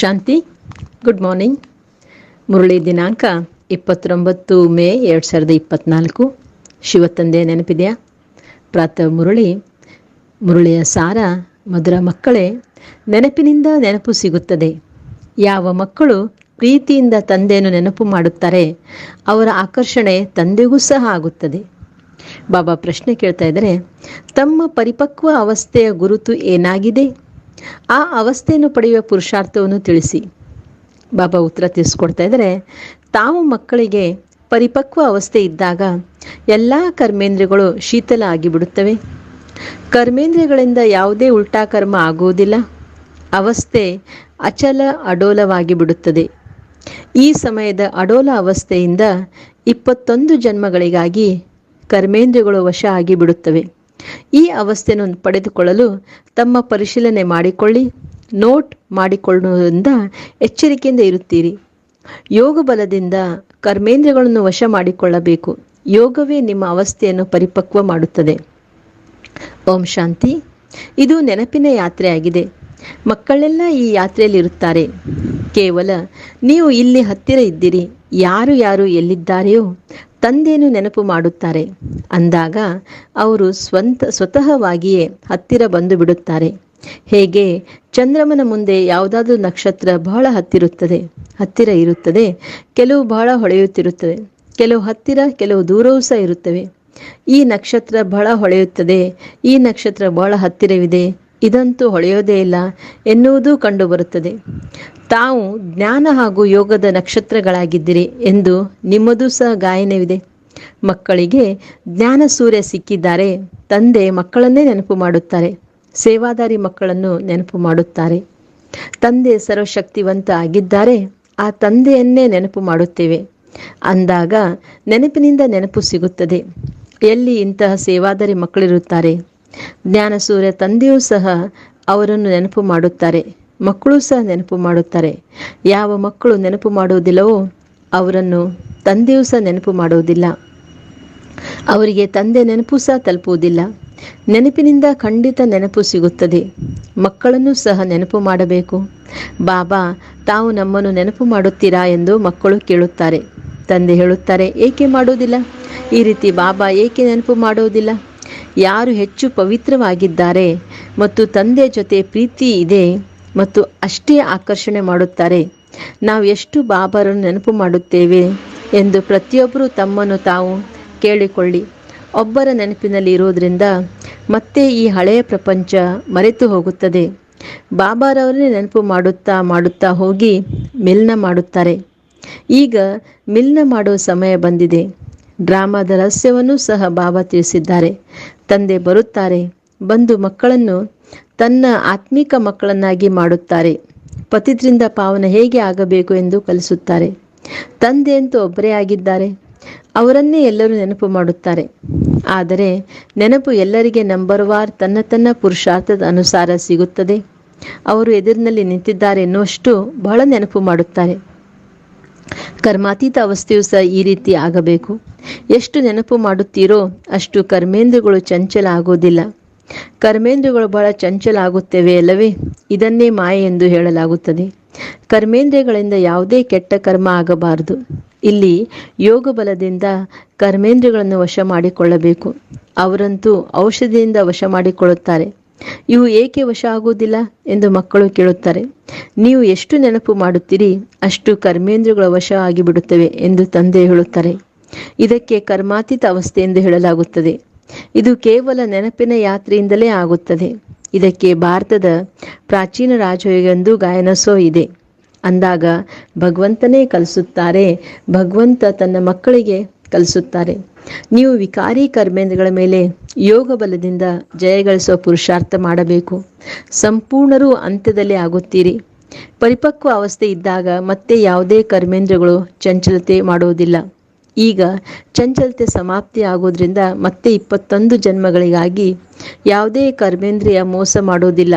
ಶಾಂತಿ. Good morning Murali ದಿನಾಂಕ ಇಪ್ಪತ್ತೊಂಬತ್ತು ಮೇ ಎರಡು ಸಾವಿರದ ಇಪ್ಪತ್ನಾಲ್ಕು. ಶಿವತಂದೆ ನೆನಪಿದೆಯಾ? ಪ್ರಾತಃ ಮುರಳಿ, ಮುರಳಿಯ ಸಾರ ಮಧುರ ಮಕ್ಕಳೇ, ನೆನಪಿನಿಂದ ನೆನಪು ಸಿಗುತ್ತದೆ. ಯಾವ ಮಕ್ಕಳು ಪ್ರೀತಿಯಿಂದ ತಂದೆಯನ್ನು ನೆನಪು ಮಾಡುತ್ತಾರೆ, ಅವರ ಆಕರ್ಷಣೆ ತಂದೆಗೂ ಸಹ ಆಗುತ್ತದೆ. ಬಾಬಾ ಪ್ರಶ್ನೆ ಕೇಳ್ತಾ ಇದ್ದಾರೆ, ತಮ್ಮ ಪರಿಪಕ್ವ ಅವಸ್ಥೆಯ ಗುರುತು ಏನಾಗಿದೆ? ಆ ಅವಸ್ಥೆಯನ್ನು ಪಡೆಯುವ ಪುರುಷಾರ್ಥವನ್ನು ತಿಳಿಸಿ. ಬಾಬಾ ಉತ್ತರ ತಿಳಿಸ್ಕೊಡ್ತಾ ಇದ್ದಾರೆ, ತಾವು ಮಕ್ಕಳಿಗೆ ಪರಿಪಕ್ವ ಅವಸ್ಥೆ ಇದ್ದಾಗ ಎಲ್ಲ ಕರ್ಮೇಂದ್ರಿಯಗಳು ಶೀತಲ ಆಗಿಬಿಡುತ್ತವೆ. ಕರ್ಮೇಂದ್ರಿಯಗಳಿಂದ ಯಾವುದೇ ಉಲ್ಟಾ ಕರ್ಮ ಆಗುವುದಿಲ್ಲ. ಅವಸ್ಥೆ ಅಚಲ ಅಡೋಲವಾಗಿ ಬಿಡುತ್ತದೆ ಈ ಸಮಯದ ಅಡೋಲ ಅವಸ್ಥೆಯಿಂದ ಇಪ್ಪತ್ತೊಂದು ಜನ್ಮಗಳಿಗಾಗಿ ಕರ್ಮೇಂದ್ರಿಯಗಳು ವಶ ಆಗಿ ಬಿಡುತ್ತವೆ ಈ ಅವಸ್ಥೆಯನ್ನು ಪಡೆದುಕೊಳ್ಳಲು ತಮ್ಮ ಪರಿಶೀಲನೆ ಮಾಡಿಕೊಳ್ಳಿ, ನೋಟ್ ಮಾಡಿಕೊಳ್ಳುವುದರಿಂದ ಎಚ್ಚರಿಕೆಯಿಂದ ಇರುತ್ತೀರಿ. ಯೋಗ ಬಲದಿಂದ ಕರ್ಮೇಂದ್ರಗಳನ್ನು ವಶ ಮಾಡಿಕೊಳ್ಳಬೇಕು. ಯೋಗವೇ ನಿಮ್ಮ ಅವಸ್ಥೆಯನ್ನು ಪರಿಪಕ್ವ ಮಾಡುತ್ತದೆ. ಓಂ ಶಾಂತಿ. ಇದು ನೆನಪಿನ ಯಾತ್ರೆಯಾಗಿದೆ. ಮಕ್ಕಳೆಲ್ಲ ಈ ಯಾತ್ರೆಯಲ್ಲಿ ಇರುತ್ತಾರೆ. ಕೇವಲ ನೀವು ಇಲ್ಲಿ ಹತ್ತಿರ ಇದ್ದೀರಿ. ಯಾರು ಯಾರು ಎಲ್ಲಿದ್ದಾರೆಯೋ ತಂದೆಯನ್ನು ನೆನಪು ಮಾಡುತ್ತಾರೆ. ಅಂದಾಗ ಅವರು ಸ್ವಂತ, ಸ್ವತಃವಾಗಿಯೇ ಹತ್ತಿರ ಬಂದು ಬಿಡುತ್ತಾರೆ. ಹೇಗೆ? ಚಂದ್ರಮನ ಮುಂದೆ ಯಾವುದಾದ್ರೂ ನಕ್ಷತ್ರ ಬಹಳ ಹತ್ತಿರುತ್ತದೆ. ಹತ್ತಿರ ಇರುತ್ತದೆ, ಕೆಲವು ಬಹಳ ಹೊಳೆಯುತ್ತಿರುತ್ತದೆ, ಕೆಲವು ಹತ್ತಿರ, ಕೆಲವು ದೂರವೂ ಸಹ ಇರುತ್ತವೆ. ಈ ನಕ್ಷತ್ರ ಬಹಳ ಹೊಳೆಯುತ್ತದೆ, ಈ ನಕ್ಷತ್ರ ಬಹಳ ಹತ್ತಿರವಿದೆ ಇದಂತೂ ಹೊಳೆಯೋದೇ ಇಲ್ಲ ಎನ್ನುವುದೂ ಕಂಡುಬರುತ್ತದೆ. ತಾವು ಜ್ಞಾನ ಹಾಗೂ ಯೋಗದ ನಕ್ಷತ್ರಗಳಾಗಿದ್ದೀರಿ ಎಂದು ನಿಮ್ಮದೂ ಸಹ ಗಾಯನವಿದೆ. ಮಕ್ಕಳಿಗೆ ಜ್ಞಾನ ಸೂರ್ಯ ಸಿಕ್ಕಿದ್ದಾರೆ, ತಂದೆ ಮಕ್ಕಳನ್ನೇ ನೆನಪು ಮಾಡುತ್ತಾರೆ, ಸೇವಾದಾರಿ ಮಕ್ಕಳನ್ನು ನೆನಪು ಮಾಡುತ್ತಾರೆ. ತಂದೆ ಸರ್ವಶಕ್ತಿವಂತ ಆಗಿದ್ದಾರೆ, ಆ ತಂದೆಯನ್ನೇ ನೆನಪು ಮಾಡುತ್ತೇವೆ. ಅಂದಾಗ ನೆನಪಿನಿಂದ ನೆನಪು ಸಿಗುತ್ತದೆ. ಎಲ್ಲಿ ಇಂತಹ ಸೇವಾದಾರಿ ಮಕ್ಕಳಿರುತ್ತಾರೆ? ಜ್ಞಾನ ಸೂರ್ಯ ತಂದೆಯೂ ಸಹ ಅವರನ್ನು ನೆನಪು ಮಾಡುತ್ತಾರೆ. ಮಕ್ಕಳು ಸಹ ನೆನಪು ಮಾಡುತ್ತಾರೆ. ಯಾವ ಮಕ್ಕಳು ನೆನಪು ಮಾಡುವುದಿಲ್ಲವೋ ಅವರನ್ನು ತಂದೆಯೂ ಸಹ ನೆನಪು ಮಾಡುವುದಿಲ್ಲ. ಅವರಿಗೆ ತಂದೆ ನೆನಪು ಸಹ ತಲುಪುವುದಿಲ್ಲ. ನೆನಪಿನಿಂದ ಖಂಡಿತ ನೆನಪು ಸಿಗುತ್ತದೆ. ಮಕ್ಕಳನ್ನು ಸಹ ನೆನಪು ಮಾಡಬೇಕು. ಬಾಬಾ, ತಾವು ನಮ್ಮನ್ನು ನೆನಪು ಮಾಡುತ್ತೀರಾ ಎಂದು ಮಕ್ಕಳು ಕೇಳುತ್ತಾರೆ. ತಂದೆ ಹೇಳುತ್ತಾರೆ, ಏಕೆ ಮಾಡುವುದಿಲ್ಲ? ಈ ರೀತಿ ಬಾಬಾ ಏಕೆ ನೆನಪು ಮಾಡುವುದಿಲ್ಲ? ಯಾರು ಹೆಚ್ಚು ಪವಿತ್ರವಾಗಿದ್ದಾರೆ ಮತ್ತು ತಂದೆ ಜೊತೆ ಪ್ರೀತಿ ಇದೆ ಮತ್ತು ಅಷ್ಟೇ ಆಕರ್ಷಣೆ ಮಾಡುತ್ತಾರೆ. ನಾವು ಎಷ್ಟು ಬಾಬರನ್ನು ನೆನಪು ಮಾಡುತ್ತೇವೆ ಎಂದು ಪ್ರತಿಯೊಬ್ಬರು ತಮ್ಮನ್ನು ತಾವು ಕೇಳಿಕೊಳ್ಳಿ. ಒಬ್ಬರ ನೆನಪಿನಲ್ಲಿ ಇರೋದ್ರಿಂದ ಮತ್ತೆ ಈ ಹಳೆಯ ಪ್ರಪಂಚ ಮರೆತು ಹೋಗುತ್ತದೆ. ಬಾಬಾರವರನ್ನೇ ನೆನಪು ಮಾಡುತ್ತಾ ಮಾಡುತ್ತಾ ಹೋಗಿ ಮಿಲ್ನ ಮಾಡುತ್ತಾರೆ. ಈಗ ಮಿಲ್ನ ಮಾಡುವ ಸಮಯ ಬಂದಿದೆ. ಡ್ರಾಮಾದ ರಹಸ್ಯವನ್ನು ಸಹ ಬಾಬಾ ತಿಳಿಸಿದ್ದಾರೆ. ತಂದೆ ಬರುತ್ತಾರೆ. ಬಂದು ಮಕ್ಕಳನ್ನು ತನ್ನ ಆತ್ಮಿಕ ಮಕ್ಕಳನ್ನಾಗಿ ಮಾಡುತ್ತಾರೆ. ಪತಿದ್ರಿಂದ ಪಾವನ ಹೇಗೆ ಆಗಬೇಕು ಎಂದು ಕಲಿಸುತ್ತಾರೆ. ತಂದೆ ಅಂತೂ ಒಬ್ಬರೇ ಆಗಿದ್ದಾರೆ. ಅವರನ್ನೇ ಎಲ್ಲರೂ ನೆನಪು ಮಾಡುತ್ತಾರೆ. ಆದರೆ ನೆನಪು ಎಲ್ಲರಿಗೆ ನಂಬರ್ ವಾರ್ ತನ್ನ ತನ್ನ ಪುರುಷಾರ್ಥದ ಅನುಸಾರ ಸಿಗುತ್ತದೆ. ಅವರು ಎದುರಿನಲ್ಲಿ ನಿಂತಿದ್ದಾರೆ ಎನ್ನುವಷ್ಟು ಬಹಳ ನೆನಪು ಮಾಡುತ್ತಾರೆ. ಕರ್ಮಾತೀತ ಅವಸ್ಥೆಯು ಸಹ ಈ ರೀತಿ ಆಗಬೇಕು. ಎಷ್ಟು ನೆನಪು ಮಾಡುತ್ತೀರೋ ಅಷ್ಟು ಕರ್ಮೇಂದ್ರಗಳು ಚಂಚಲ ಆಗೋದಿಲ್ಲ. ಕರ್ಮೇಂದ್ರಗಳು ಬಹಳ ಚಂಚಲ ಆಗುತ್ತವೆ ಅಲ್ಲವೇ? ಇದನ್ನೇ ಮಾಯೆ ಎಂದು ಹೇಳಲಾಗುತ್ತದೆ. ಕರ್ಮೇಂದ್ರಗಳಿಂದ ಯಾವುದೇ ಕೆಟ್ಟ ಕರ್ಮ ಆಗಬಾರದು. ಇಲ್ಲಿ ಯೋಗ ಬಲದಿಂದ ಕರ್ಮೇಂದ್ರಗಳನ್ನು ವಶ ಮಾಡಿಕೊಳ್ಳಬೇಕು. ಅವರಂತೂ ಔಷಧಿಯಿಂದ ವಶ ಮಾಡಿಕೊಳ್ಳುತ್ತಾರೆ. ಇವು ಏಕೆ ವಶ ಆಗುವುದಿಲ್ಲ ಎಂದು ಮಕ್ಕಳು ಕೇಳುತ್ತಾರೆ. ನೀವು ಎಷ್ಟು ನೆನಪು ಮಾಡುತ್ತೀರಿ, ಅಷ್ಟು ಕರ್ಮೇಂದ್ರಗಳ ವಶ ಆಗಿಬಿಡುತ್ತವೆ ಎಂದು ತಂದೆ ಹೇಳುತ್ತಾರೆ. ಇದಕ್ಕೆ ಕರ್ಮಾತೀತ ಅವಸ್ಥೆ ಎಂದು ಹೇಳಲಾಗುತ್ತದೆ. ಇದು ಕೇವಲ ನೆನಪಿನ ಯಾತ್ರೆಯಿಂದಲೇ ಆಗುತ್ತದೆ. ಇದಕ್ಕೆ ಭಾರತದ ಪ್ರಾಚೀನ ರಾಜಯೋಗೆಂದು ಗಾಯನಸೋ ಇದೆ. ಅಂದಾಗ ಭಗವಂತನೇ ಕಲಿಸುತ್ತಾರೆ, ಭಗವಂತ ತನ್ನ ಮಕ್ಕಳಿಗೆ ಕಲಿಸುತ್ತಾರೆ. ನೀವು ವಿಕಾರಿ ಕರ್ಮೇಂದ್ರಗಳ ಮೇಲೆ ಯೋಗ ಬಲದಿಂದ ಜಯಗಳಿಸುವ ಪುರುಷಾರ್ಥ ಮಾಡಬೇಕು. ಸಂಪೂರ್ಣರೂ ಅಂತ್ಯದಲ್ಲಿ ಆಗುತ್ತೀರಿ. ಪರಿಪಕ್ವ ಅವಸ್ಥೆ ಇದ್ದಾಗ ಮತ್ತೆ ಯಾವುದೇ ಕರ್ಮೇಂದ್ರಗಳು ಚಂಚಲತೆ ಮಾಡುವುದಿಲ್ಲ. ಈಗ ಚಂಚಲತೆ ಸಮಾಪ್ತಿ ಆಗೋದ್ರಿಂದ ಮತ್ತೆ ಇಪ್ಪತ್ತೊಂದು ಜನ್ಮಗಳಿಗಾಗಿ ಯಾವುದೇ ಕರ್ಮೇಂದ್ರಿಯ ಮೋಸ ಮಾಡೋದಿಲ್ಲ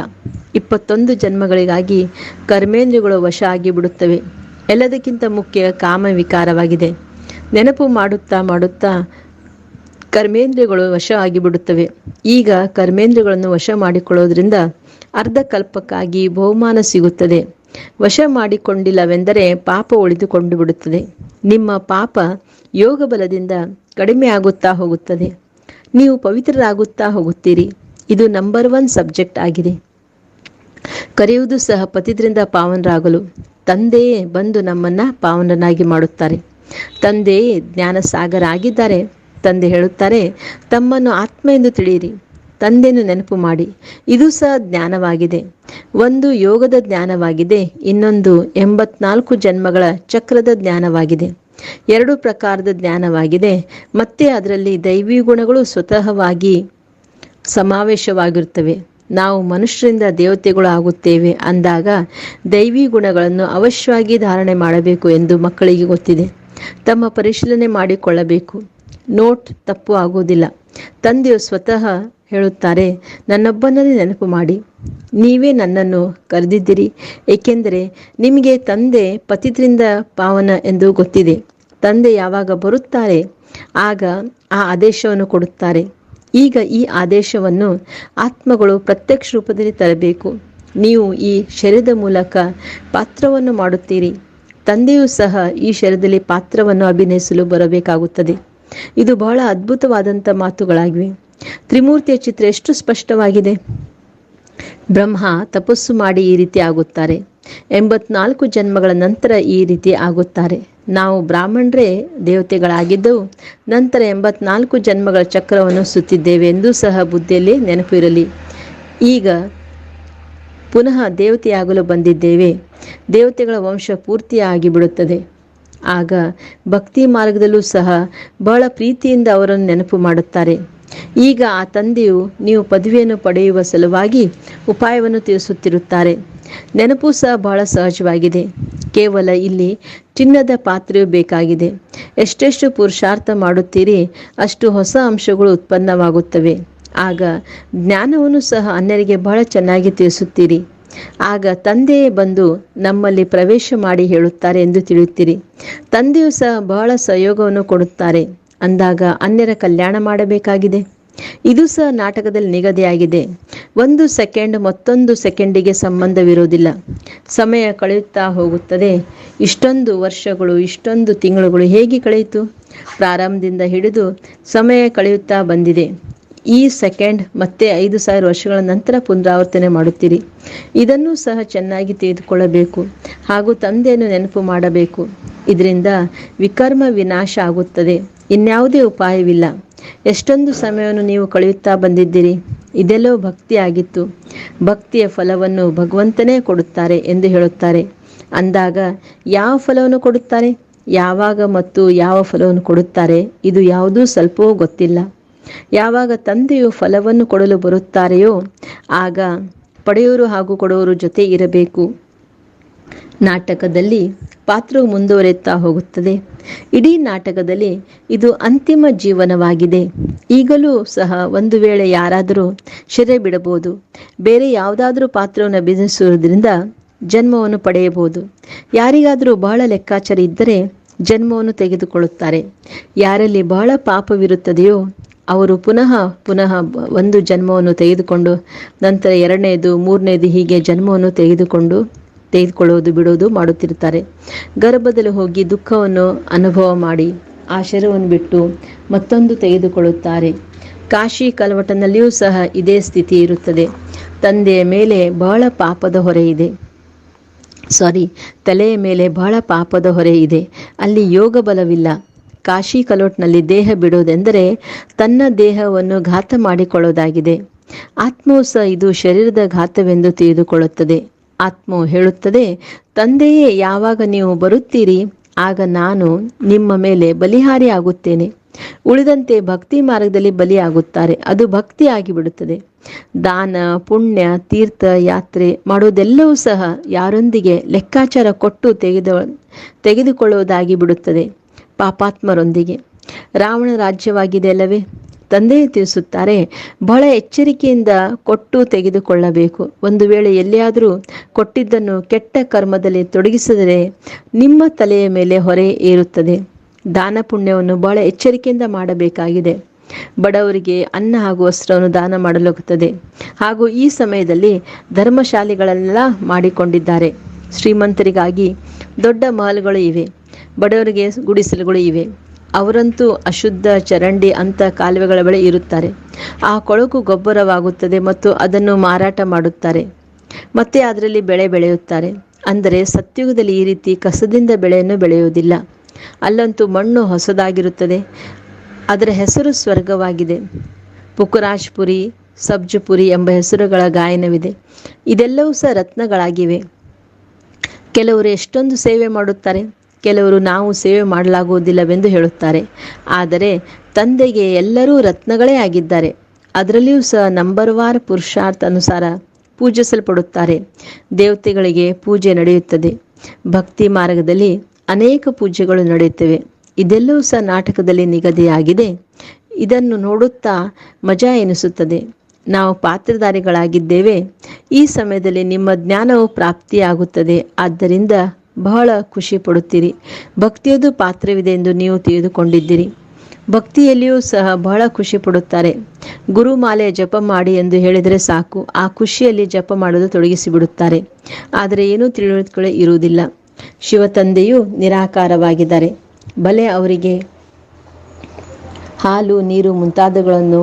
ಇಪ್ಪತ್ತೊಂದು ಜನ್ಮಗಳಿಗಾಗಿ ಕರ್ಮೇಂದ್ರಿಯಗಳು ವಶ ಆಗಿಬಿಡುತ್ತವೆ. ಎಲ್ಲದಕ್ಕಿಂತ ಮುಖ್ಯ ಕಾಮ ವಿಕಾರವಾಗಿದೆ. ನೆನಪು ಮಾಡುತ್ತಾ ಮಾಡುತ್ತಾ ಕರ್ಮೇಂದ್ರಿಯಗಳು ವಶ ಆಗಿಬಿಡುತ್ತವೆ. ಈಗ ಕರ್ಮೇಂದ್ರಿಯಗಳನ್ನು ವಶ ಮಾಡಿಕೊಳ್ಳೋದ್ರಿಂದ ಅರ್ಧ ಕಲ್ಪಕ್ಕಾಗಿ ಬಹುಮಾನ ಸಿಗುತ್ತದೆ. ವಶ ಮಾಡಿಕೊಂಡಿಲ್ಲವೆಂದರೆ ಪಾಪ ಉಳಿದುಕೊಂಡು ಬಿಡುತ್ತದೆ. ನಿಮ್ಮ ಪಾಪ ಯೋಗ ಬಲದಿಂದ ಕಡಿಮೆ ಆಗುತ್ತಾ ಹೋಗುತ್ತದೆ. ನೀವು ಪವಿತ್ರರಾಗುತ್ತಾ ಹೋಗುತ್ತೀರಿ. ಇದು ನಂಬರ್ ಒನ್ ಸಬ್ಜೆಕ್ಟ್ ಆಗಿದೆ. ಕರೆಯುವುದು ಸಹ ಪತಿದ್ರಿಂದ ಪಾವನರಾಗಲು. ತಂದೆಯೇ ಬಂದು ನಮ್ಮನ್ನ ಪಾವನನಾಗಿ ಮಾಡುತ್ತಾರೆ. ತಂದೆಯೇ ಜ್ಞಾನ ಸಾಗರ ಆಗಿದ್ದಾರೆ ತಂದೆ ಹೇಳುತ್ತಾರೆ, ತಮ್ಮನ್ನು ಆತ್ಮ ಎಂದು ತಿಳಿಯಿರಿ, ತಂದೆಯನ್ನು ನೆನಪು ಮಾಡಿ, ಇದು ಸಹ ಜ್ಞಾನವಾಗಿದೆ. ಒಂದು ಯೋಗದ ಜ್ಞಾನವಾಗಿದೆ, ಇನ್ನೊಂದು ಎಂಬತ್ನಾಲ್ಕು ಜನ್ಮಗಳ ಚಕ್ರದ ಜ್ಞಾನವಾಗಿದೆ. ಎರಡು ಪ್ರಕಾರದ ಜ್ಞಾನವಾಗಿದೆ, ಮತ್ತೆ ಅದರಲ್ಲಿ ದೈವಿ ಗುಣಗಳು ಸ್ವತಃವಾಗಿ ಸಮಾವೇಶವಾಗಿರುತ್ತವೆ. ನಾವು ಮನುಷ್ಯರಿಂದ ದೇವತೆಗಳು ಆಗುತ್ತೇವೆ ಅಂದಾಗ ದೈವಿ ಗುಣಗಳನ್ನು ಅವಶ್ಯವಾಗಿ ಧಾರಣೆ ಮಾಡಬೇಕು ಎಂದು ಮಕ್ಕಳಿಗೆ ಗೊತ್ತಿದೆ. ತಮ್ಮ ಪರಿಶೀಲನೆ ಮಾಡಿಕೊಳ್ಳಬೇಕು. ನೋಟ್ ತಪ್ಪು ಆಗುವುದಿಲ್ಲ ತಂದೆಯು ಸ್ವತಃ ಹೇಳುತ್ತಾರೆ, ನನ್ನೊಬ್ಬನಲ್ಲಿ ನೆನಪು ಮಾಡಿ. ನೀವೇ ನನ್ನನ್ನು ಕರೆದಿದ್ದೀರಿ, ಏಕೆಂದರೆ ನಿಮಗೆ ತಂದೆ ಪತಿತ್ರಿಂದ ಪಾವನ ಎಂದು ಗೊತ್ತಿದೆ. ತಂದೆ ಯಾವಾಗ ಬರುತ್ತಾರೆ, ಆಗ ಆ ಆದೇಶವನ್ನು ಕೊಡುತ್ತಾರೆ. ಈಗ ಈ ಆದೇಶವನ್ನು ಆತ್ಮಗಳು ಪ್ರತ್ಯಕ್ಷ ರೂಪದಲ್ಲಿ ತರಬೇಕು. ನೀವು ಈ ಶರೀರದ ಮೂಲಕ ಪಾತ್ರವನ್ನು ಮಾಡುತ್ತೀರಿ. ತಂದೆಯೂ ಸಹ ಈ ಶರದಲ್ಲಿ ಪಾತ್ರವನ್ನು ಅಭಿನಯಿಸಲು ಬರಬೇಕಾಗುತ್ತದೆ. ಇದು ಬಹಳ ಅದ್ಭುತವಾದಂಥ ಮಾತುಗಳಾಗಿವೆ. ತ್ರಿಮೂರ್ತಿಯ ಚಿತ್ರ ಎಷ್ಟು ಸ್ಪಷ್ಟವಾಗಿದೆ. ಬ್ರಹ್ಮ ತಪಸ್ಸು ಮಾಡಿ ಈ ರೀತಿ ಆಗುತ್ತಾರೆ. ಎಂಬತ್ನಾಲ್ಕು ಜನ್ಮಗಳ ನಂತರ ಈ ರೀತಿ ಆಗುತ್ತಾರೆ. ನಾವು ಬ್ರಾಹ್ಮಣರೇ ದೇವತೆಗಳಾಗಿದ್ದವು. ನಂತರ ಎಂಬತ್ನಾಲ್ಕು ಜನ್ಮಗಳ ಚಕ್ರವನ್ನು ಸುತ್ತಿದ್ದೇವೆ ಎಂದೂ ಸಹ ಬುದ್ಧಿಯಲ್ಲಿ ನೆನಪು ಇರಲಿ ಈಗ ಪುನಃ ದೇವತೆಯಾಗಲು ಬಂದಿದ್ದೇವೆ. ದೇವತೆಗಳ ವಂಶ ಪೂರ್ತಿಯಾಗಿ ಬಿಡುತ್ತದೆ. ಆಗ ಭಕ್ತಿ ಮಾರ್ಗದಲ್ಲೂ ಸಹ ಬಹಳ ಪ್ರೀತಿಯಿಂದ ಅವರನ್ನು ನೆನಪು ಮಾಡುತ್ತಾರೆ. ಈಗ ಆ ತಂದೆಯು ನೀವು ಪದವಿಯನ್ನು ಪಡೆಯುವ ಸಲುವಾಗಿ ಉಪಾಯವನ್ನು ತಿಳಿಸುತ್ತಿರುತ್ತಾರೆ. ನೆನಪು ಸಹ ಬಹಳ ಸಹಜವಾಗಿದೆ. ಕೇವಲ ಇಲ್ಲಿ ಚಿನ್ನದ ಪಾತ್ರೆಯು ಬೇಕಾಗಿದೆ. ಎಷ್ಟೆಷ್ಟು ಪುರುಷಾರ್ಥ ಮಾಡುತ್ತೀರಿ, ಅಷ್ಟು ಹೊಸ ಅಂಶಗಳು ಉತ್ಪನ್ನವಾಗುತ್ತವೆ. ಆಗ ಜ್ಞಾನವನ್ನು ಸಹ ಅನ್ಯರಿಗೆ ಬಹಳ ಚೆನ್ನಾಗಿ ತಿಳಿಸುತ್ತೀರಿ. ಆಗ ತಂದೆಯೇ ಬಂದು ನಮ್ಮಲ್ಲಿ ಪ್ರವೇಶ ಮಾಡಿ ಹೇಳುತ್ತಾರೆ ಎಂದು ತಿಳಿಯುತ್ತೀರಿ. ತಂದೆಯು ಸಹ ಬಹಳ ಸಹಯೋಗವನ್ನು ಕೊಡುತ್ತಾರೆ. ಅಂದಾಗ ಅನ್ಯರ ಕಲ್ಯಾಣ ಮಾಡಬೇಕಾಗಿದೆ. ಇದು ಸಹ ನಾಟಕದಲ್ಲಿ ನಿಗದಿಯಾಗಿದೆ. ಒಂದು ಸೆಕೆಂಡ್ ಮತ್ತೊಂದು ಸೆಕೆಂಡಿಗೆ ಸಂಬಂಧವಿರುವುದಿಲ್ಲ. ಸಮಯ ಕಳೆಯುತ್ತಾ ಹೋಗುತ್ತದೆ. ಇಷ್ಟೊಂದು ವರ್ಷಗಳು, ಇಷ್ಟೊಂದು ತಿಂಗಳುಗಳು ಹೇಗೆ ಕಳೆಯಿತು? ಪ್ರಾರಂಭದಿಂದ ಹಿಡಿದು ಸಮಯ ಕಳೆಯುತ್ತಾ ಬಂದಿದೆ. ಈ ಸೆಕೆಂಡ್ ಮತ್ತೆ ಐದು ಸಾವಿರ ವರ್ಷಗಳ ನಂತರ ಪುನರಾವರ್ತನೆ ಮಾಡುತ್ತೀರಿ. ಇದನ್ನು ಸಹ ಚೆನ್ನಾಗಿ ತಿಳಿದುಕೊಳ್ಳಬೇಕು. ಹಾಗೂ ತಂದೆಯನ್ನು ನೆನಪು ಮಾಡಬೇಕು. ಇದರಿಂದ ವಿಕರ್ಮ ವಿನಾಶ ಆಗುತ್ತದೆ. ಇನ್ಯಾವುದೇ ಉಪಾಯವಿಲ್ಲ. ಎಷ್ಟೊಂದು ಸಮಯವನ್ನು ನೀವು ಕಳೆಯುತ್ತಾ ಬಂದಿದ್ದೀರಿ. ಇದೆಲ್ಲೋ ಭಕ್ತಿ ಆಗಿತ್ತು ಭಕ್ತಿಯ ಫಲವನ್ನು ಭಗವಂತನೇ ಕೊಡುತ್ತಾರೆ ಎಂದು ಹೇಳುತ್ತಾರೆ. ಅಂದಾಗ ಯಾವ ಫಲವನ್ನು ಕೊಡುತ್ತಾರೆ? ಯಾವಾಗ ಮತ್ತು ಯಾವ ಫಲವನ್ನು ಕೊಡುತ್ತಾರೆ? ಇದು ಯಾವುದೂ ಸ್ವಲ್ಪವೂ ಗೊತ್ತಿಲ್ಲ. ಯಾವಾಗ ತಂದೆಯು ಫಲವನ್ನು ಕೊಡಲು ಬರುತ್ತಾರೆಯೋ ಆಗ ಪಡೆಯೋರು ಹಾಗೂ ಕೊಡುವವರು ಜೊತೆ ಇರಬೇಕು. ನಾಟಕದಲ್ಲಿ ಪಾತ್ರವು ಮುಂದುವರೆಯುತ್ತಾ ಹೋಗುತ್ತದೆ. ಇಡೀ ನಾಟಕದಲ್ಲಿ ಇದು ಅಂತಿಮ ಜೀವನವಾಗಿದೆ. ಈಗಲೂ ಸಹ ಒಂದು ವೇಳೆ ಯಾರಾದರೂ ಶರೀರ ಬಿಡಬಹುದು. ಬೇರೆ ಯಾವುದಾದ್ರೂ ಪಾತ್ರವನ್ನು ಬಿಜಿಸುವುದರಿಂದ ಜನ್ಮವನ್ನು ಪಡೆಯಬಹುದು. ಯಾರಿಗಾದರೂ ಬಹಳ ಲೆಕ್ಕಾಚಾರ ಇದ್ದರೆ ಜನ್ಮವನ್ನು ತೆಗೆದುಕೊಳ್ಳುತ್ತಾರೆ. ಯಾರಲ್ಲಿ ಬಹಳ ಪಾಪವಿರುತ್ತದೆಯೋ ಅವರು ಪುನಃ ಪುನಃ ಒಂದು ಜನ್ಮವನ್ನು ತೆಗೆದುಕೊಂಡು, ನಂತರ ಎರಡನೇದು, ಮೂರನೇದು ಹೀಗೆ ಜನ್ಮವನ್ನು ತೆಗೆದುಕೊಂಡು ತೆಗೆದುಕೊಳ್ಳೋದು ಬಿಡೋದು ಮಾಡುತ್ತಿರುತ್ತಾರೆ. ಗರ್ಭದಲ್ಲಿ ಹೋಗಿ ದುಃಖವನ್ನು ಅನುಭವ ಮಾಡಿ ಆ ಶರವನ್ನು ಬಿಟ್ಟು ಮತ್ತೊಂದು ತೆಗೆದುಕೊಳ್ಳುತ್ತಾರೆ. ಕಾಶಿ ಕಲ್ವಟನಲ್ಲಿಯೂ ಸಹ ಇದೇ ಸ್ಥಿತಿ ಇರುತ್ತದೆ. ತಂದೆಯ ಮೇಲೆ ಬಹಳ ಪಾಪದ ಹೊರೆ ಇದೆ. ಸಾರಿ, ತಲೆಯ ಮೇಲೆ ಬಹಳ ಪಾಪದ ಹೊರೆ ಇದೆ. ಅಲ್ಲಿ ಯೋಗ ಬಲವಿಲ್ಲ. ಕಾಶಿ ಕಲೋಟ್ನಲ್ಲಿ ದೇಹ ಬಿಡುವುದೆಂದರೆ ತನ್ನ ದೇಹವನ್ನು ಘಾತ ಮಾಡಿಕೊಳ್ಳುವುದಾಗಿದೆ ಆತ್ಮವು ಸಹ ಇದು ಶರೀರದ ಘಾತವೆಂದು ತಿಳಿದುಕೊಳ್ಳುತ್ತದೆ. ಆತ್ಮವು ಹೇಳುತ್ತದೆ, ತಂದೆಯೇ, ಯಾವಾಗ ನೀವು ಬರುತ್ತೀರಿ, ಆಗ ನಾನು ನಿಮ್ಮ ಮೇಲೆ ಬಲಿಹಾರಿ ಆಗುತ್ತೇನೆ ಉಳಿದಂತೆ ಭಕ್ತಿ ಮಾರ್ಗದಲ್ಲಿ ಬಲಿಯಾಗುತ್ತಾರೆ. ಅದು ಭಕ್ತಿ ಆಗಿಬಿಡುತ್ತದೆ ದಾನ, ಪುಣ್ಯ, ತೀರ್ಥ, ಯಾತ್ರೆ ಮಾಡುವುದೆಲ್ಲವೂ ಸಹ ಯಾರೊಂದಿಗೆ ಲೆಕ್ಕಾಚಾರ ಕೊಟ್ಟು ತೆಗೆದು ತೆಗೆದುಕೊಳ್ಳುವುದಾಗಿ ಬಿಡುತ್ತದೆ ಪಾಪಾತ್ಮರೊಂದಿಗೆ. ರಾವಣ ರಾಜ್ಯವಾಗಿದೆ ಅಲ್ಲವೇ? ತಂದೆ ತಿಳಿಸುತ್ತಾರೆ, ಬಹಳ ಎಚ್ಚರಿಕೆಯಿಂದ ಕೊಟ್ಟು ತೆಗೆದುಕೊಳ್ಳಬೇಕು. ಒಂದು ವೇಳೆ ಎಲ್ಲಿಯಾದರೂ ಕೊಟ್ಟಿದ್ದನ್ನು ಕೆಟ್ಟ ಕರ್ಮದಲ್ಲಿ ತೊಡಗಿಸಿದರೆ ನಿಮ್ಮ ತಲೆಯ ಮೇಲೆ ಹೊರೆ ಏರುತ್ತದೆ. ದಾನ ಪುಣ್ಯವನ್ನು ಬಹಳ ಎಚ್ಚರಿಕೆಯಿಂದ ಮಾಡಬೇಕಾಗಿದೆ. ಬಡವರಿಗೆ ಅನ್ನ ಹಾಗೂ ವಸ್ತ್ರವನ್ನು ದಾನ ಮಾಡಲಾಗುತ್ತದೆ. ಹಾಗೂ ಈ ಸಮಯದಲ್ಲಿ ಧರ್ಮಶಾಲೆಗಳೆಲ್ಲ ಮಾಡಿಕೊಂಡಿದ್ದಾರೆ. ಶ್ರೀಮಂತರಿಗಾಗಿ ದೊಡ್ಡ ಮಹಲ್ಗಳು ಇವೆ. ಬಡವರಿಗೆ ಗುಡಿಸಲುಗಳು ಇವೆ. ಅವರಂತೂ ಅಶುದ್ಧ ಚರಂಡಿ ಅಂತ ಕಾಲುವೆಗಳ ಬಳಿ ಇರುತ್ತಾರೆ. ಆ ಕೊಳಕು ಗೊಬ್ಬರವಾಗುತ್ತದೆ ಮತ್ತು ಅದನ್ನು ಮಾರಾಟ ಮಾಡುತ್ತಾರೆ. ಮತ್ತೆ ಅದರಲ್ಲಿ ಬೆಳೆ ಬೆಳೆಯುತ್ತಾರೆ. ಅಂದರೆ ಸತ್ಯುಗದಲ್ಲಿ ಈ ರೀತಿ ಕಸದಿಂದ ಬೆಳೆಯನ್ನು ಬೆಳೆಯುವುದಿಲ್ಲ. ಅಲ್ಲಂತೂ ಮಣ್ಣು ಹೊಸದಾಗಿರುತ್ತದೆ. ಅದರ ಹೆಸರು ಸ್ವರ್ಗವಾಗಿದೆ. ಪುಕುರಾಜ್ಪುರಿ, ಸಬ್ಜುಪುರಿ ಎಂಬ ಹೆಸರುಗಳ ಗಾಯನವಿದೆ. ಇದೆಲ್ಲವೂ ಸಹ ರತ್ನಗಳಾಗಿವೆ. ಕೆಲವರು ಎಷ್ಟೊಂದು ಸೇವೆ ಮಾಡುತ್ತಾರೆ. ಕೆಲವರು ನಾವು ಸೇವೆ ಮಾಡಲಾಗುವುದಿಲ್ಲವೆಂದು ಹೇಳುತ್ತಾರೆ. ಆದರೆ ತಂದೆಗೆ ಎಲ್ಲರೂ ರತ್ನಗಳೇ ಆಗಿದ್ದಾರೆ. ಅದರಲ್ಲಿಯೂ ಸಹ ನಂಬರ್ ವಾರ್ ಪುರುಷಾರ್ಥ ಅನುಸಾರ ಪೂಜಿಸಲ್ಪಡುತ್ತಾರೆ. ದೇವತೆಗಳಿಗೆ ಪೂಜೆ ನಡೆಯುತ್ತದೆ. ಭಕ್ತಿ ಮಾರ್ಗದಲ್ಲಿ ಅನೇಕ ಪೂಜೆಗಳು ನಡೆಯುತ್ತವೆ. ಇದೆಲ್ಲವೂ ಸಹ ನಾಟಕದಲ್ಲಿ ನಿಗದಿಯಾಗಿದೆ. ಇದನ್ನು ನೋಡುತ್ತಾ ಮಜಾ ಎನಿಸುತ್ತದೆ. ನಾವು ಪಾತ್ರಧಾರಿಗಳಾಗಿದ್ದೇವೆ. ಈ ಸಮಯದಲ್ಲಿ ನಿಮ್ಮ ಜ್ಞಾನವು ಪ್ರಾಪ್ತಿಯಾಗುತ್ತದೆ. ಆದ್ದರಿಂದ ಬಹಳ ಖುಷಿ ಪಡುತ್ತೀರಿ. ಭಕ್ತಿಯದು ಪಾತ್ರವಿದೆ ಎಂದು ನೀವು ತಿಳಿದುಕೊಂಡಿದ್ದೀರಿ. ಭಕ್ತಿಯಲ್ಲಿಯೂ ಸಹ ಬಹಳ ಖುಷಿ ಪಡುತ್ತಾರೆ. ಗುರುಮಾಲೆ ಜಪ ಮಾಡಿ ಎಂದು ಹೇಳಿದರೆ ಸಾಕು. ಆ ಖುಷಿಯಲ್ಲಿ ಜಪ ಮಾಡಲು ತೊಡಗಿಸಿಬಿಡುತ್ತಾರೆ. ಆದರೆ ಏನೂ ತಿಳುವಳಿಕೆ ಇರುವುದಿಲ್ಲ. ಶಿವತಂದೆಯು ನಿರಾಕಾರವಾಗಿದ್ದಾರೆ. ಬಲೆ ಅವರಿಗೆ ಹಾಲು, ನೀರು ಮುಂತಾದವುಗಳನ್ನು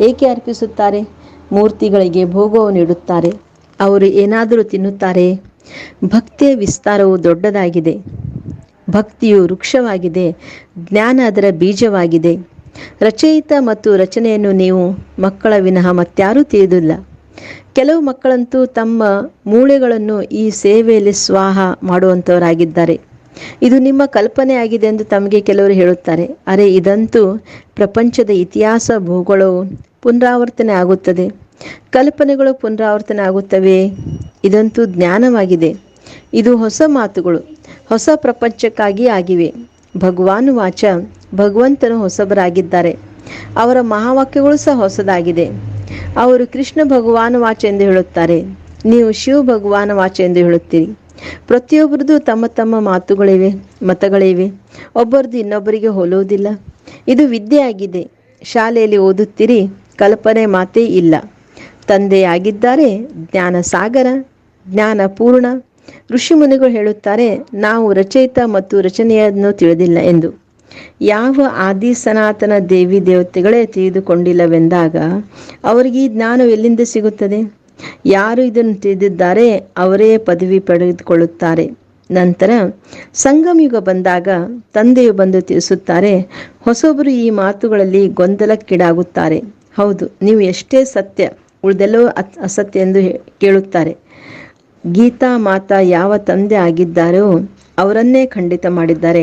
ಏಕೆ ಅರ್ಪಿಸುತ್ತಾರೆ? ಮೂರ್ತಿಗಳಿಗೆ ಭೋಗವನ್ನು ನೀಡುತ್ತಾರೆ. ಅವರು ಏನಾದರೂ ತಿನ್ನುತ್ತಾರೆ? ಭಕ್ತಿಯ ವಿಸ್ತಾರವು ದೊಡ್ಡದಾಗಿದೆ. ಭಕ್ತಿಯು ವೃಕ್ಷವಾಗಿದೆ, ಜ್ಞಾನ ಅದರ ಬೀಜವಾಗಿದೆ. ರಚಯಿತ ಮತ್ತು ರಚನೆಯನ್ನು ನೀವು ಮಕ್ಕಳ ವಿನಃ ಮತ್ಯಾರೂ ತಿಳಿದಿಲ್ಲ. ಕೆಲವು ಮಕ್ಕಳಂತೂ ತಮ್ಮ ಮೂಳೆಗಳನ್ನು ಈ ಸೇವೆಯಲ್ಲಿ ಸ್ವಾಹ ಮಾಡುವಂಥವರಾಗಿದ್ದಾರೆ ಇದು ನಿಮ್ಮ ಕಲ್ಪನೆ ಆಗಿದೆ ಎಂದು ತಮಗೆ ಕೆಲವರು ಹೇಳುತ್ತಾರೆ. ಅರೆ, ಇದಂತೂ ಪ್ರಪಂಚದ ಇತಿಹಾಸ ಭೂಗೋಳವು ಪುನರಾವರ್ತನೆ ಆಗುತ್ತದೆ. ಕಲ್ಪನೆಗಳು ಪುನರಾವರ್ತನೆ ಆಗುತ್ತವೆ. ಇದಂತೂ ಜ್ಞಾನವಾಗಿದೆ. ಇದು ಹೊಸ ಮಾತುಗಳು. ಹೊಸ ಪ್ರಪಂಚಕ್ಕಾಗಿ ಆಗಿವೆ. ಭಗವಾನ್ ವಾಚ ಭಗವಂತನು ಹೊಸಬರಾಗಿದ್ದಾರೆ. ಅವರ ಮಹಾವಾಕ್ಯಗಳು ಸಹ ಹೊಸದಾಗಿದೆ. ಅವರು ಕೃಷ್ಣ ಭಗವಾನ್ ವಾಚ ಎಂದು ಹೇಳುತ್ತಾರೆ. ನೀವು ಶಿವ ಭಗವಾನ್ ವಾಚ ಎಂದು ಹೇಳುತ್ತೀರಿ. ಪ್ರತಿಯೊಬ್ಬರದು ತಮ್ಮ ತಮ್ಮ ಮಾತುಗಳಿವೆ, ಮತಗಳಿವೆ. ಒಬ್ಬರದು ಇನ್ನೊಬ್ಬರಿಗೆ ಹೋಲುವುದಿಲ್ಲ. ಇದು ವಿದ್ಯೆ ಆಗಿದೆ ಶಾಲೆಯಲ್ಲಿ ಓದುತ್ತೀರಿ ಕಲ್ಪನೆ ಮಾತೇ ಇಲ್ಲ. ತಂದೆಯಾಗಿದ್ದಾರೆ ಜ್ಞಾನ ಸಾಗರ ಜ್ಞಾನ ಪೂರ್ಣ ಋಷಿಮುನಿಗಳು ಹೇಳುತ್ತಾರೆ, ನಾವು ರಚಯಿತ ಮತ್ತು ರಚನೆಯನ್ನು ತಿಳಿದಿಲ್ಲ ಎಂದು. ಯಾವ ಆದಿ ಸನಾತನ ದೇವಿ ದೇವತೆಗಳೇ ತಿಳಿದುಕೊಂಡಿಲ್ಲವೆಂದಾಗ, ಅವರಿಗೆ ಈ ಜ್ಞಾನ ಎಲ್ಲಿಂದ ಸಿಗುತ್ತದೆ? ಯಾರು ಇದನ್ನು ತಿಳಿದಿದ್ದಾರೆ, ಅವರೇ ಪದವಿ ಪಡೆದುಕೊಳ್ಳುತ್ತಾರೆ. ನಂತರ ಸಂಗಮಯುಗ ಬಂದಾಗ ತಂದೆಯು ಬಂದು ತಿಳಿಸುತ್ತಾರೆ, ಹೊಸೊಬ್ಬರು ಈ ಮಾತುಗಳಲ್ಲಿ ಗೊಂದಲಕ್ಕೀಡಾಗುತ್ತಾರೆ. ಹೌದು, ನೀವು ಎಷ್ಟೇ ಸತ್ಯ ಉಳಿದೆಲ್ಲೋ ಅಸತ್ಯ ಎಂದು ಕೇಳುತ್ತಾರೆ. ಗೀತಾ ಮಾತಾ ಯಾವ ತಂದೆ ಆಗಿದ್ದಾರೋ ಅವರನ್ನೇ ಖಂಡಿತ ಮಾಡಿದ್ದಾರೆ.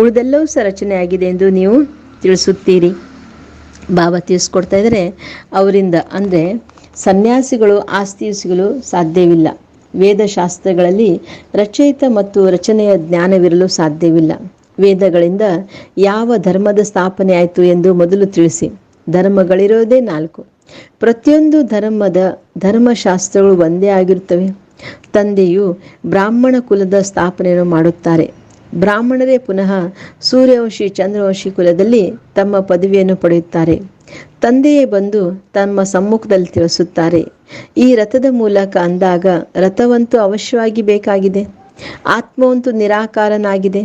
ಉಳಿದೆಲ್ಲವೂ ಸಹ ಆಗಿದೆ ಎಂದು ನೀವು ತಿಳಿಸುತ್ತೀರಿ. ಬಾಬಾ ತಿಳಿಸ್ಕೊಡ್ತಾ ಇದ್ದಾರೆ, ಅವರಿಂದ ಅಂದರೆ ಸನ್ಯಾಸಿಗಳು ಆಸ್ತಿ ಸಿಗಲು ಸಾಧ್ಯವಿಲ್ಲ. ವೇದಶಾಸ್ತ್ರಗಳಲ್ಲಿ ರಚಯಿತ ಮತ್ತು ರಚನೆಯ ಜ್ಞಾನವಿರಲು ಸಾಧ್ಯವಿಲ್ಲ. ವೇದಗಳಿಂದ ಯಾವ ಧರ್ಮದ ಸ್ಥಾಪನೆ ಆಯಿತು ಎಂದು ಮೊದಲು ತಿಳಿಸಿ. ಧರ್ಮಗಳಿರೋದೇ ನಾಲ್ಕು. ಪ್ರತಿಯೊಂದು ಧರ್ಮದ ಧರ್ಮಶಾಸ್ತ್ರಗಳು ಒಂದೇ ಆಗಿರುತ್ತವೆ. ತಂದೆಯು ಬ್ರಾಹ್ಮಣ ಕುಲದ ಸ್ಥಾಪನೆಯನ್ನು ಮಾಡುತ್ತಾರೆ. ಬ್ರಾಹ್ಮಣರೇ ಪುನಃ ಸೂರ್ಯವಂಶಿ, ಚಂದ್ರವಂಶಿ ಕುಲದಲ್ಲಿ ತಮ್ಮ ಪದವಿಯನ್ನು ಪಡೆಯುತ್ತಾರೆ. ತಂದೆಯೇ ಬಂದು ತಮ್ಮ ಸಮ್ಮುಖದಲ್ಲಿ ತಿಳಿಸುತ್ತಾರೆ ಈ ರಥದ ಮೂಲಕ ಅಂದಾಗ ರಥವಂತೂ ಅವಶ್ಯವಾಗಿ ಬೇಕಾಗಿದೆ. ಆತ್ಮವಂತೂ ನಿರಾಕಾರನಾಗಿದೆ.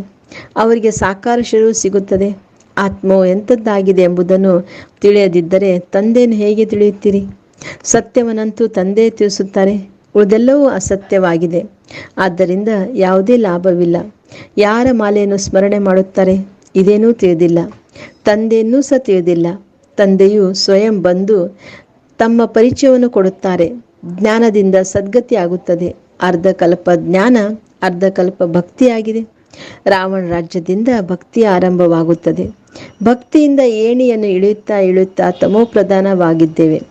ಅವರಿಗೆ ಸಾಕಾರ ಶರೀರ ಸಿಗುತ್ತದೆ. ಆತ್ಮವು ಎಂಥದ್ದಾಗಿದೆ ಎಂಬುದನ್ನು ತಿಳಿಯದಿದ್ದರೆ ತಂದೆಯನ್ನು ಹೇಗೆ ತಿಳಿಯುತ್ತೀರಿ? ಸತ್ಯವನ್ನಂತೂ ತಂದೆ ತಿಳಿಸುತ್ತಾರೆ. ಉಳಿದೆಲ್ಲವೂ ಅಸತ್ಯವಾಗಿದೆ. ಆದ್ದರಿಂದ ಯಾವುದೇ ಲಾಭವಿಲ್ಲ. ಯಾರ ಮಾಲೆಯನ್ನು ಸ್ಮರಣೆ ಮಾಡುತ್ತಾರೆ? ಇದೇನೂ ತಿಳಿದಿಲ್ಲ. ತಂದೆಯನ್ನೂ ಸಹ ತಿಳಿದಿಲ್ಲ. ತಂದೆಯು ಸ್ವಯಂ ಬಂದು ತಮ್ಮ ಪರಿಚಯವನ್ನು ಕೊಡುತ್ತಾರೆ. ಜ್ಞಾನದಿಂದ ಸದ್ಗತಿ ಆಗುತ್ತದೆ ಅರ್ಧಕಲ್ಪ ಜ್ಞಾನ, ಅರ್ಧಕಲ್ಪ ಭಕ್ತಿಯಾಗಿದೆ. ರಾವಣ ರಾಜ್ಯದಿಂದ ಭಕ್ತಿ ಆರಂಭವಾಗುತ್ತದೆ. ಭಕ್ತಿಯಿಂದ ಏಣಿಯನ್ನು ಇಳಿಯುತ್ತಾ ಇಳಿಯುತ್ತಾ ತಮೋಪ್ರಧಾನವಾಗಿದ್ದೇವೆ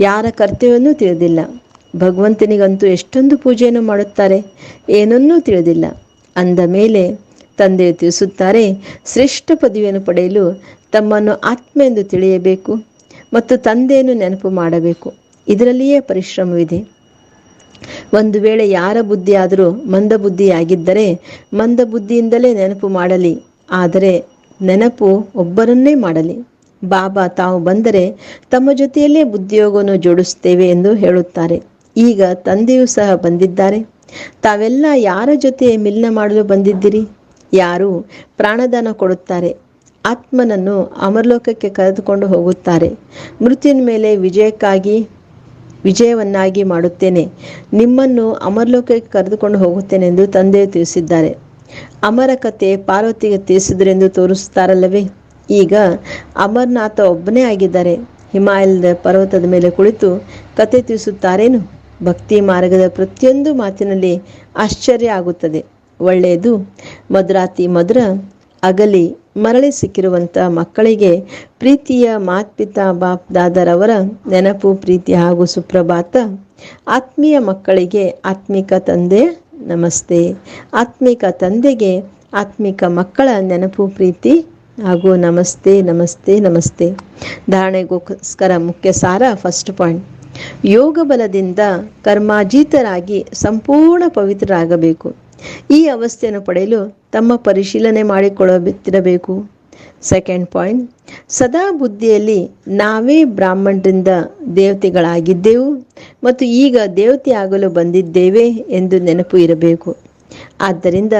ಯಾರ ಕರ್ತವ್ಯವನ್ನೂ ತಿಳಿದಿಲ್ಲ. ಭಗವಂತನಿಗಂತೂ ಎಷ್ಟೊಂದು ಪೂಜೆಯನ್ನು ಮಾಡುತ್ತಾರೆ? ಏನನ್ನೂ ತಿಳಿದಿಲ್ಲ. ಅಂದ ಮೇಲೆ ತಂದೆಯು ತಿಳಿಸುತ್ತಾರೆ, ಶ್ರೇಷ್ಠ ಪದವಿಯನ್ನು ಪಡೆಯಲು ತಮ್ಮನ್ನು ಆತ್ಮ ಎಂದು ತಿಳಿಯಬೇಕು ಮತ್ತು ತಂದೆಯನ್ನು ನೆನಪು ಮಾಡಬೇಕು. ಇದರಲ್ಲಿಯೇ ಪರಿಶ್ರಮವಿದೆ. ಒಂದು ವೇಳೆ ಯಾರ ಬುದ್ಧಿಯಾದರೂ ಮಂದ ಬುದ್ಧಿಯಾಗಿದ್ದರೆ ಮಂದ ಬುದ್ಧಿಯಿಂದಲೇ ನೆನಪು ಮಾಡಲಿ. ಆದರೆ ನೆನಪು ಒಬ್ಬರನ್ನೇ ಮಾಡಲಿ. ಬಾಬಾ, ತಾವು ಬಂದರೆ ತಮ್ಮ ಜೊತೆಯಲ್ಲೇ ಬುದ್ಧಿಯೋಗವನ್ನು ಜೋಡಿಸುತ್ತೇವೆ ಎಂದು ಹೇಳುತ್ತಾರೆ. ಈಗ ತಂದೆಯೂ ಸಹ ಬಂದಿದ್ದಾರೆ. ತಾವೆಲ್ಲ ಯಾರ ಜೊತೆ ಮಿಲನ ಮಾಡಲು ಬಂದಿದ್ದೀರಿ? ಯಾರು ಪ್ರಾಣದಾನ ಕೊಡುತ್ತಾರೆ? ಆತ್ಮನನ್ನು ಅಮರಲೋಕಕ್ಕೆ ಕರೆದುಕೊಂಡು ಹೋಗುತ್ತಾರೆ. ಮೃತ್ಯುವಿನ ಮೇಲೆ ವಿಜಯಕ್ಕಾಗಿ ವಿಜಯವನ್ನಾಗಿ ಮಾಡುತ್ತೇನೆ. ನಿಮ್ಮನ್ನು ಅಮರಲೋಕಕ್ಕೆ ಕರೆದುಕೊಂಡು ಹೋಗುತ್ತೇನೆ ಎಂದು ತಂದೆ ತಿಳಿಸಿದ್ದಾರೆ. ಅಮರ ಕತೆ ಪಾರ್ವತಿಗೆ ತಿಳಿಸಿದ್ರೆಂದು ತೋರಿಸುತ್ತಾರಲ್ಲವೇ? ಈಗ ಅಮರನಾಥ ಒಬ್ಬನೇ ಆಗಿದ್ದಾರೆ. ಹಿಮಾಲಯದ ಪರ್ವತದ ಮೇಲೆ ಕುಳಿತು ಕತೆ ತಿಳಿಸುತ್ತಾರೇನು? ಭಕ್ತಿ ಮಾರ್ಗದ ಪ್ರತಿಯೊಂದು ಮಾತಿನಲ್ಲಿ ಆಶ್ಚರ್ಯ ಆಗುತ್ತದೆ. ಒಳ್ಳೆಯದು. ಮಧುರಾತಿ ಮಧುರ ಅಗಲಿ ಮರಳಿ ಸಿಕ್ಕಿರುವಂಥ ಮಕ್ಕಳಿಗೆ ಪ್ರೀತಿಯ ಮಾತ್ಪಿತಾ ಬಾಪ್ ದಾದರವರ ನೆನಪು, ಪ್ರೀತಿ ಹಾಗೂ ಸುಪ್ರಭಾತ. ಆತ್ಮೀಯ ಮಕ್ಕಳಿಗೆ ಆತ್ಮಿಕ ತಂದೆ, ನಮಸ್ತೆ. ಆತ್ಮಿಕ ತಂದೆಗೆ ಆತ್ಮಿಕ ಮಕ್ಕಳ ನೆನಪು, ಪ್ರೀತಿ ಹಾಗೂ ನಮಸ್ತೆ ನಮಸ್ತೆ ನಮಸ್ತೆ. ಧಾರಣೆಗೋಸ್ಕರ ಮುಖ್ಯ ಸಾರ ಫಸ್ಟ್ ಪಾಯಿಂಟ್ ಯೋಗ ಬಲದಿಂದ ಕರ್ಮಾಜೀತರಾಗಿ ಸಂಪೂರ್ಣ ಪವಿತ್ರರಾಗಬೇಕು. ಈ ಅವಸ್ಥೆಯನ್ನು ಪಡೆಯಲು ತಮ್ಮ ಪರಿಶೀಲನೆ ಮಾಡಿಕೊಳ್ಳುತ್ತಿರಬೇಕು. ಸೆಕೆಂಡ್ ಪಾಯಿಂಟ್ ಸದಾ ಬುದ್ಧಿಯಲ್ಲಿ ನಾವೇ ಬ್ರಾಹ್ಮಣರಿಂದ ದೇವತೆಗಳಾಗಿದ್ದೆವು ಮತ್ತು ಈಗ ದೇವತೆ ಆಗಲು ಬಂದಿದ್ದೇವೆ ಎಂದು ನೆನಪು ಇರಬೇಕು. ಆದ್ದರಿಂದ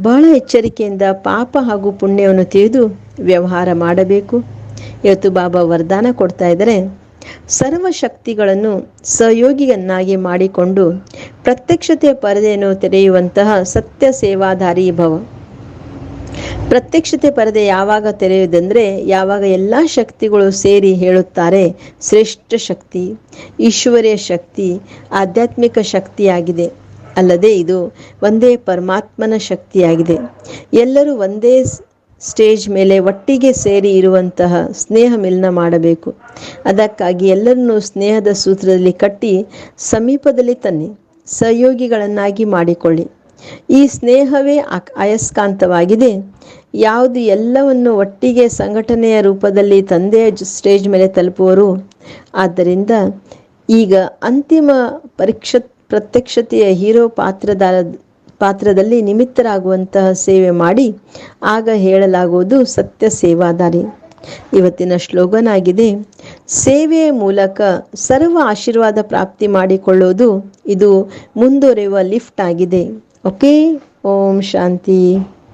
ಬಹಳ ಎಚ್ಚರಿಕೆಯಿಂದ ಪಾಪ ಹಾಗೂ ಪುಣ್ಯವನ್ನು ತಿಳಿದು ವ್ಯವಹಾರ ಮಾಡಬೇಕು. ಇವತ್ತು ಬಾಬಾ ವರದಾನ ಕೊಡ್ತಾ ಇದ್ದಾರೆ. ಸರ್ವ ಶಕ್ತಿಗಳನ್ನು ಸಹಯೋಗಿಯನ್ನಾಗಿ ಮಾಡಿಕೊಂಡು ಪ್ರತ್ಯಕ್ಷತೆಯ ಪರದೆಯನ್ನು ತೆರೆಯುವಂತಹ ಸತ್ಯ ಸೇವಾಧಾರಿ ಭವ. ಪ್ರತ್ಯಕ್ಷತೆ ಪರದೆ ಯಾವಾಗ ತೆರೆಯುವುದೆಂದರೆ ಯಾವಾಗ ಎಲ್ಲ ಶಕ್ತಿಗಳು ಸೇರಿ ಹೇಳುತ್ತಾರೆ ಶ್ರೇಷ್ಠ ಶಕ್ತಿ, ಈಶ್ವರ್ಯ ಶಕ್ತಿ, ಆಧ್ಯಾತ್ಮಿಕ ಶಕ್ತಿಯಾಗಿದೆ. ಅಲ್ಲದೆ ಇದು ಒಂದೇ ಪರಮಾತ್ಮನ ಶಕ್ತಿಯಾಗಿದೆ. ಎಲ್ಲರೂ ಒಂದೇ ಸ್ಟೇಜ್ ಮೇಲೆ ಒಟ್ಟಿಗೆ ಸೇರಿ ಇರುವಂತಹ ಸ್ನೇಹ ಮಿಲನ ಮಾಡಬೇಕು. ಅದಕ್ಕಾಗಿ ಎಲ್ಲರನ್ನೂ ಸ್ನೇಹದ ಸೂತ್ರದಲ್ಲಿ ಕಟ್ಟಿ ಸಮೀಪದಲ್ಲಿ ತನ್ನಿ. ಸಹಯೋಗಿಗಳನ್ನಾಗಿ ಮಾಡಿಕೊಳ್ಳಿ. ಈ ಸ್ನೇಹವೇ ಅಯಸ್ಕಾಂತವಾಗಿದೆ ಯಾವುದು ಎಲ್ಲವನ್ನು ಒಟ್ಟಿಗೆ ಸಂಘಟನೆಯ ರೂಪದಲ್ಲಿ ತಂದೆಯ ಸ್ಟೇಜ್ ಮೇಲೆ ತಲುಪುವರು? ಆದ್ದರಿಂದ ಈಗ ಅಂತಿಮ ಪರೀಕ್ಷ ಪ್ರತ್ಯಕ್ಷತೆಯ ಹೀರೋ ಪಾತ್ರದಾರ ಪಾತ್ರದಲ್ಲಿ ನಿಮಿತ್ತರಾಗುವಂತಹ ಸೇವೆ ಮಾಡಿ ಆಗ ಹೇಳಲಾಗುವುದು ಸತ್ಯ ಸೇವಾದಾರಿ. ಇವತ್ತಿನ ಶ್ಲೋಗನ್ ಆಗಿದೆ ಸೇವೆಯ ಮೂಲಕ ಸರ್ವ ಆಶೀರ್ವಾದ ಪ್ರಾಪ್ತಿ ಮಾಡಿಕೊಳ್ಳುವುದು ಇದು ಮುಂದುವರೆಯುವ ಲಿಫ್ಟ್ ಆಗಿದೆ. ಓಕೆ, ಓಂ ಶಾಂತಿ.